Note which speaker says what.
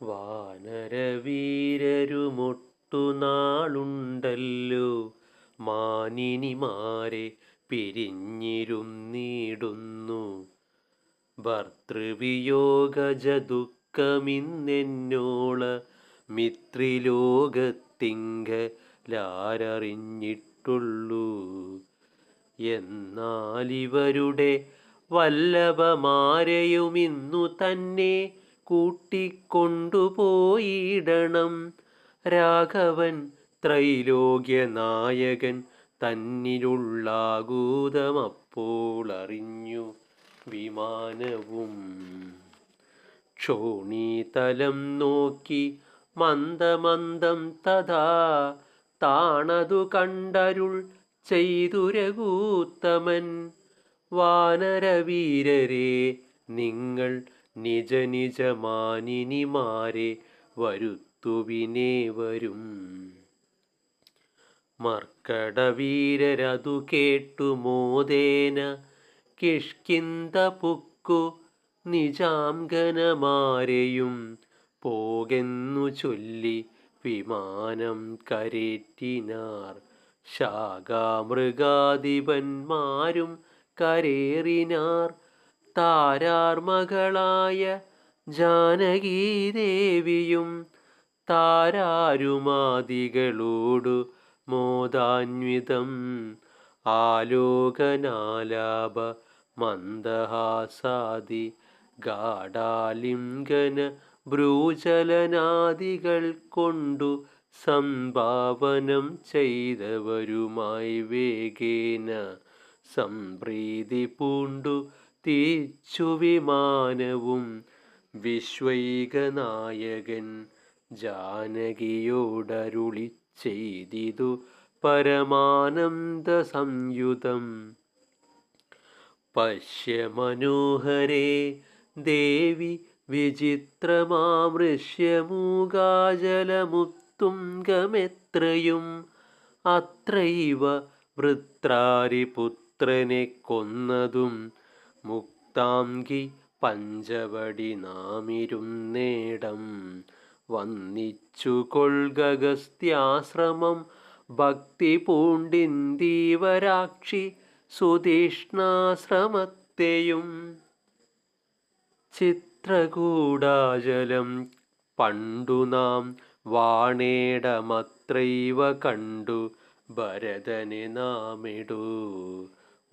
Speaker 1: വാനരവീരരുമൊട്ടു നാളുണ്ടല്ലോ മാനിനിമാരെ പിരിഞ്ഞിരുന്നിടുന്നു ഭർത്തൃവിയോഗജദുഃഖമിന്നെന്നോള മിത്രിലോകത്തിങ്കലാരറിഞ്ഞിട്ടുള്ളൂ. എന്നാലിവരുടെ വല്ലഭമാരെയുമിന്നു തന്നെ കൂട്ടിക്കൊണ്ടുപോയിടണം. രാഘവൻ ത്രൈലോക്യനായകൻ തന്നിലുള്ളാകൂതമപ്പോൾ അറിഞ്ഞു വിമാനവും ക്ഷോണീതലം നോക്കി മന്ദമന്ദം തഥാ താണതു കണ്ടരുൾ ചെയ്തു രഘൂത്തമൻ. വാനരവീരരെ നിങ്ങൾ നിജ നിജ മാനിനിമാരെ വരുത്തുവിനേ വരും. മർക്കടവീരരതു കേട്ടു മോദേന കിഷ്കിന്ത പുക്കു നിജാംഗനമാരെയും പോകെന്നു ചൊല്ലി വിമാനം കരേറ്റിനാർ. ശാഖാമൃഗാധിപന്മാരും കരേറിനാർ. താരാർ മകളായ ജാനകീദേവിയും താരാരുമാദികളോടു മോദാന്വിതം. ആലോകനാലാപ മന്ദഹാസാദി ഗാഢാലിംഗന ഭ്രൂചലനാദികൾ കൊണ്ടു സംഭാവനം ചെയ്തവരുമായി വേഗേന സംപ്രീതി പൂണ്ടു തിരിച്ചു വിമാനവും വിശ്വൈകനായകൻ ജാനകിയോടരുളി ചെയ്തിതു പരമാനന്ദ സംയുതം പശ്യ മനോഹരേ ദേവി വിചിത്രമാമൃശ്യമൂകാജലമുത്തുംഗമെത്രയും അത്രൈവ വൃത്രാരിപുത്രനെ കൊന്നതും മുക്താംഗി പഞ്ചവടി നാമിരുന്നേടം വന്നിച്ചു കൊൾഗസ്ത്യാശ്രമം ഭക്തി പൂണ്ടിന്തീവരാക്ഷി സുതീഷ്ണാശ്രമത്തെയും. ചിത്രകൂടാചലം പണ്ടു നാം വാണേടമത്രൈവ കണ്ടു. ഭരതനെ നാമിടൂ.